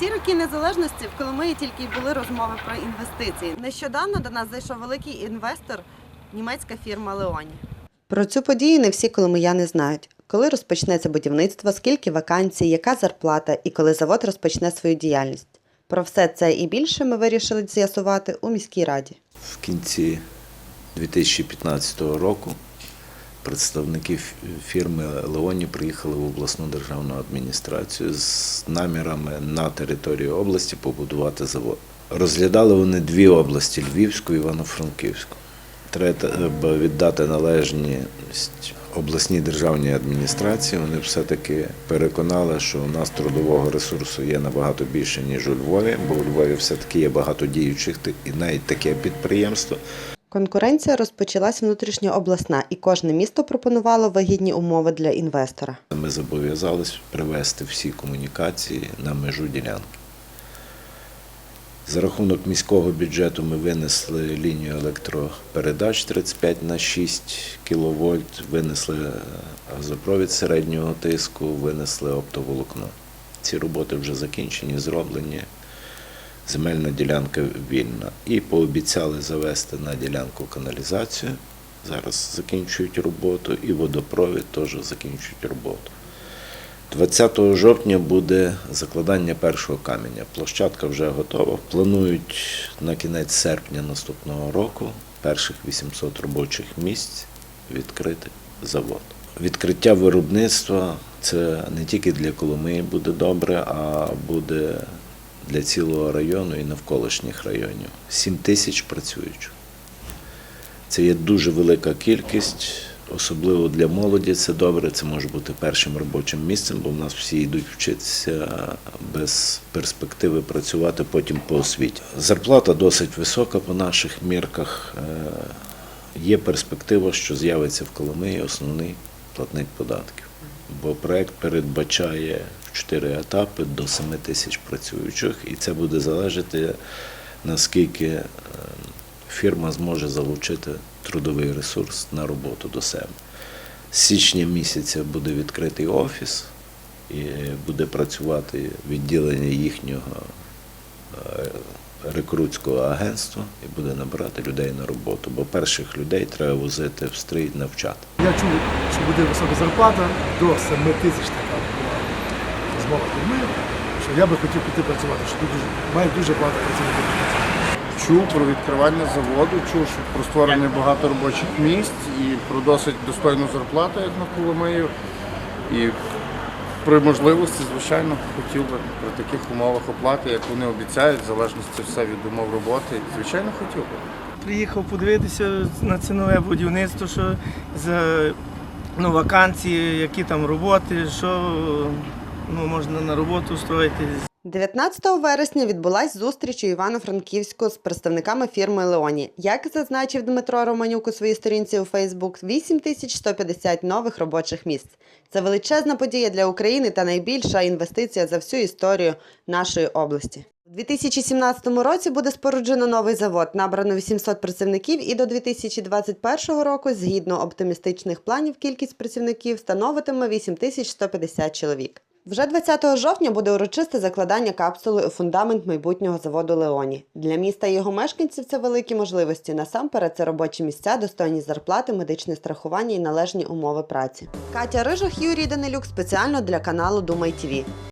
Всі роки незалежності в Коломиї тільки й були розмови про інвестиції. Нещодавно до нас зайшов великий інвестор, німецька фірма Леоні. Про цю подію не всі коломияни знають. Коли розпочнеться будівництво, скільки вакансій, яка зарплата і коли завод розпочне свою діяльність. Про все це і більше ми вирішили з'ясувати у міській раді. В кінці 2015 року представники фірми Леоні приїхали в обласну державну адміністрацію з намірами на території області побудувати завод. Розглядали вони дві області Львівську і Івано-Франківську. Треба віддати належність обласній державній адміністрації. Вони все-таки переконали, що у нас трудового ресурсу є набагато більше, ніж у Львові, бо у Львові все-таки є багато діючих і навіть таке підприємство. Конкуренція розпочалась внутрішньообласна, і кожне місто пропонувало вигідні умови для інвестора. Ми зобов'язались привести всі комунікації на межу ділянки. За рахунок міського бюджету ми винесли лінію електропередач 35 на 6 кВт, винесли е, газопровід середнього тиску, винесли оптоволокно. Ці роботи вже закінчені, зроблені. Земельна ділянка вільна. І пообіцяли завести на ділянку каналізацію. Зараз закінчують роботу, і водопровід теж закінчують роботу. 20 жовтня буде закладання першого каменя. Площадка вже готова. Планують на кінець серпня наступного року перших 800 робочих місць відкрити завод. Відкриття виробництва це не тільки для Коломиї буде добре, а буде для цілого району і навколишніх районів. 7 тисяч працюючих. Це є дуже велика кількість, особливо для молоді. Це добре. Це може бути першим робочим місцем, бо в нас всі йдуть вчитися без перспективи працювати потім по освіті. Зарплата досить висока по наших мірках. Е, Є перспектива, що з'явиться в Коломиї основний платник податків. Бо проект передбачає чотири етапи до 7 тисяч працюючих, і це буде залежати наскільки е, фірма зможе залучити трудовий ресурс на роботу до себе. З січня місяця буде відкритий офіс і буде працювати відділення їхнього е, рекрутського агентства і буде набирати людей на роботу, бо перших людей треба возити в стрій навчати. Я чув, що буде висока зарплата до 7 тисяч була розмова що я би хотів піти працювати, що тут має дуже багато працівників. Чув про відкривання заводу, чув що про створення багато робочих місць і про досить достойну зарплату, як на Коломию. І при можливості, звичайно, хотів би при таких умовах оплати, як вони обіцяють, в залежності все від умов роботи. Звичайно, хотів би. Приїхав подивитися на цінове будівництво, що за ну, вакансії, які там роботи, що ну, можна на роботу устроїти. 19 вересня відбулась зустріч у Івано-Франківську з представниками фірми Леоні. Як зазначив Дмитро Романюк у своїй сторінці у Фейсбук, 8150 нових робочих місць. Це величезна подія для України та найбільша інвестиція за всю історію нашої області. У 2017 році буде споруджено новий завод, набрано 800 працівників, і до 2021 року, згідно оптимістичних планів, кількість працівників становитиме 8150 чоловік. Вже 20 жовтня буде урочисте закладання капсули у фундамент майбутнього заводу Леоні. Для міста і його мешканців це великі можливості. Насамперед, це робочі місця, достойні зарплати, медичне страхування і належні умови праці. Катя Рижах, Юрій Данилюк спеціально для каналу Думай ТІВІ.